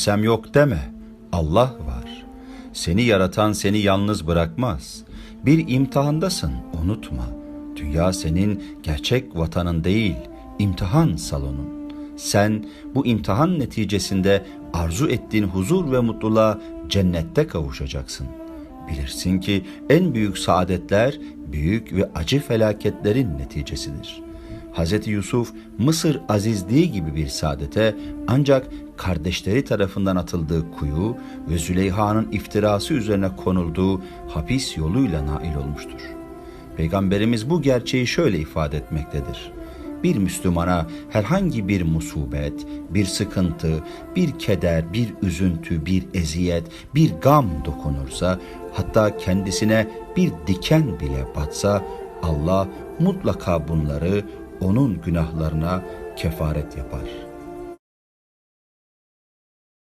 Sem yok deme. Allah var. Seni yaratan seni yalnız bırakmaz. Bir imtihandasın, unutma. Dünya senin gerçek vatanın değil, imtihan salonun. Sen bu imtihan neticesinde arzu ettiğin huzur ve mutluluğa cennette kavuşacaksın. Bilirsin ki en büyük saadetler büyük ve acı felaketlerin neticesidir. Hz. Yusuf Mısır azizliği gibi bir saadete ancak kardeşleri tarafından atıldığı kuyu ve Züleyha'nın iftirası üzerine konulduğu hapis yoluyla nail olmuştur. Peygamberimiz bu gerçeği şöyle ifade etmektedir. Bir Müslümana herhangi bir musibet, bir sıkıntı, bir keder, bir üzüntü, bir eziyet, bir gam dokunursa, hatta kendisine bir diken bile batsa, Allah mutlaka bunları onun günahlarına kefaret yapar.''